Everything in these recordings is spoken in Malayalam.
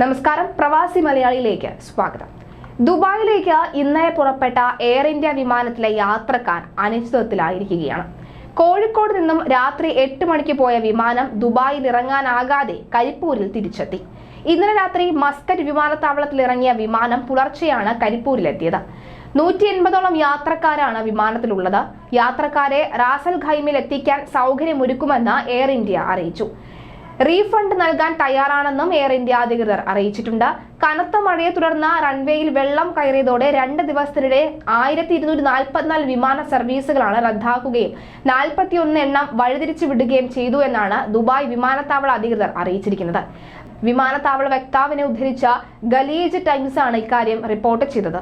നമസ്കാരം പ്രവാസി മലയാളിയിലേക്ക് സ്വാഗതം. ദുബായിലേക്ക് ഇന്നലെ പുറപ്പെട്ട എയർ ഇന്ത്യ വിമാനത്തിലെ യാത്രക്കാർ അനിശ്ചിതത്വത്തിലായിരിക്കുകയാണ്. കോഴിക്കോട് നിന്നും രാത്രി എട്ട് മണിക്ക് പോയ വിമാനം ദുബായിൽ ഇറങ്ങാനാകാതെ കരിപ്പൂരിൽ തിരിച്ചെത്തി. ഇന്നലെ രാത്രി മസ്കറ്റ് വിമാനത്താവളത്തിൽ ഇറങ്ങിയ വിമാനം പുലർച്ചെയാണ് കരിപ്പൂരിലെത്തിയത്. നൂറ്റി എൺപതോളം യാത്രക്കാരാണ് വിമാനത്തിലുള്ളത്. യാത്രക്കാരെ റാസൽ ഖൈമിൽ എത്തിക്കാൻ സൗകര്യമൊരുക്കുമെന്ന് എയർ ഇന്ത്യ അറിയിച്ചു. റീഫണ്ട് നൽകാൻ തയ്യാറാണെന്നും എയർ ഇന്ത്യ അധികൃതർ അറിയിച്ചിട്ടുണ്ട്. കനത്ത മഴയെ തുടർന്ന് റൺവേയിൽ വെള്ളം കയറിയതോടെ രണ്ട് ദിവസത്തിനിടെ ആയിരത്തി ഇരുന്നൂറ്റി നാൽപ്പത്തിനാല് വിമാന സർവീസുകളാണ് റദ്ദാക്കുകയും നാൽപ്പത്തിയൊന്ന് എണ്ണം വഴിതിരിച്ചു വിടുകയും ചെയ്തു എന്നാണ് ദുബായ് വിമാനത്താവള അധികൃതർ അറിയിച്ചിരിക്കുന്നത്. വിമാനത്താവള വക്താവിനെ ഉദ്ധരിച്ച ഗലീജ് ടൈംസ് ആണ് ഇക്കാര്യം റിപ്പോർട്ട് ചെയ്തത്.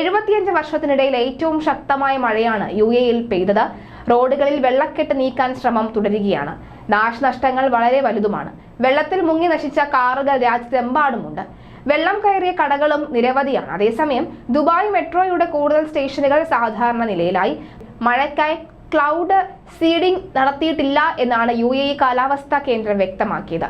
എഴുപത്തിയഞ്ച് വർഷത്തിനിടയിൽ ഏറ്റവും ശക്തമായ മഴയാണ് യു എയിൽ പെയ്തത്. റോഡുകളിൽ വെള്ളക്കെട്ട് നീക്കാൻ ശ്രമം തുടരുകയാണ്. നാശനഷ്ടങ്ങൾ വളരെ വലുതുമാണ്. വെള്ളത്തിൽ മുങ്ങി നശിച്ച കാറുകൾ രാജ്യത്തെമ്പാടുമുണ്ട്. വെള്ളം കയറിയ കടകളും നിരവധിയാണ്. അതേസമയം ദുബായ് മെട്രോയുടെ കൂടുതൽ സ്റ്റേഷനുകൾ സാധാരണ നിലയിലായി. മഴയ്ക്കായി ക്ലൗഡ് സീഡിംഗ് നടത്തിയിട്ടില്ല എന്നാണ് യു എ ഇ കാലാവസ്ഥാ കേന്ദ്രം വ്യക്തമാക്കിയത്.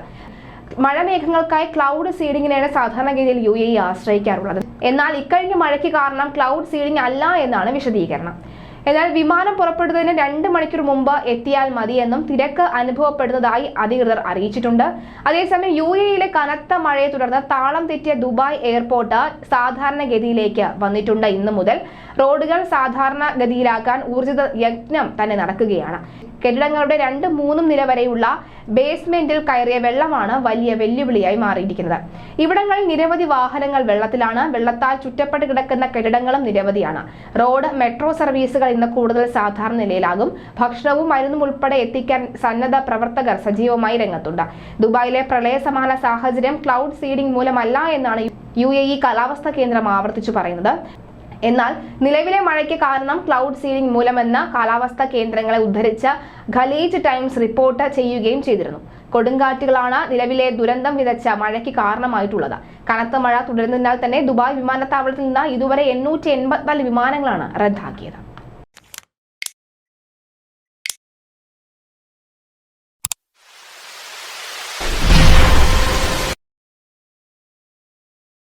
മഴമേഘങ്ങൾക്കായി ക്ലൗഡ് സീഡിങ്ങിനെയാണ് സാധാരണഗതിയിൽ യു എ ഇ ആശ്രയിക്കാറുള്ളത്. എന്നാൽ ഇക്കഴിഞ്ഞ മഴയ്ക്ക് കാരണം ക്ലൗഡ് സീഡിംഗ് അല്ല എന്നാണ് വിശദീകരണം. എന്നാൽ വിമാനം പുറപ്പെടുന്നതിന് രണ്ട് മണിക്കൂർ മുമ്പ് എത്തിയാൽ മതിയെന്നും തിരക്ക് അനുഭവപ്പെടുന്നതായി അധികൃതർ അറിയിച്ചിട്ടുണ്ട്. അതേസമയം യു എയിലെ കനത്ത മഴയെ തുടർന്ന് താളം തെറ്റിയ ദുബായ് എയർപോർട്ട് സാധാരണഗതിയിലേക്ക് വന്നിട്ടുണ്ട്. ഇന്നു മുതൽ റോഡുകൾ സാധാരണ സാധാരണഗതിയിലാക്കാൻ ഊർജിത യജ്ഞം തന്നെ നടക്കുകയാണ്. കെട്ടിടങ്ങളുടെ രണ്ട് മൂന്നും നില വരെയുള്ള ബേസ്മെന്റിൽ കയറിയ വെള്ളമാണ് വലിയ വെല്ലുവിളിയായി മാറിയിരിക്കുന്നത്. ഇവിടങ്ങളിൽ നിരവധി വാഹനങ്ങൾ വെള്ളത്തിലാണ്. വെള്ളത്താൽ ചുറ്റപ്പെട്ട് കിടക്കുന്ന കെട്ടിടങ്ങളും നിരവധിയാണ്. റോഡ് മെട്രോ സർവീസുകൾ ഇന്ന് കൂടുതൽ സാധാരണ നിലയിലാകും. ഭക്ഷണവും മരുന്നും ഉൾപ്പെടെ എത്തിക്കാൻ സന്നദ്ധ പ്രവർത്തകർ സജീവമായി രംഗത്തുണ്ട്. ദുബായിലെ പ്രളയ സമാന സാഹചര്യം ക്ലൗഡ് സീഡിംഗ് മൂലമല്ല എന്നാണ് യു എ ഇ കാലാവസ്ഥാ കേന്ദ്രം ആവർത്തിച്ചു പറയുന്നത്. എന്നാൽ നിലവിലെ മഴയ്ക്ക് കാരണം ക്ലൗഡ് സീലിംഗ് മൂലമെന്ന കാലാവസ്ഥാ കേന്ദ്രങ്ങളെ ഉദ്ധരിച്ച ഖലീജ് ടൈംസ് റിപ്പോർട്ട് ചെയ്യുകയും ചെയ്തിരുന്നു. കൊടുങ്കാറ്റുകളാണ് നിലവിലെ ദുരന്തം വിതച്ച മഴയ്ക്ക് കാരണമായിട്ടുള്ളത്. കനത്ത മഴ തുടരുന്നതിനാൽ തന്നെ ദുബായ് വിമാനത്താവളത്തിൽ നിന്ന് ഇതുവരെ എണ്ണൂറ്റി എൺപത്തിനാല് വിമാനങ്ങളാണ് റദ്ദാക്കിയത്.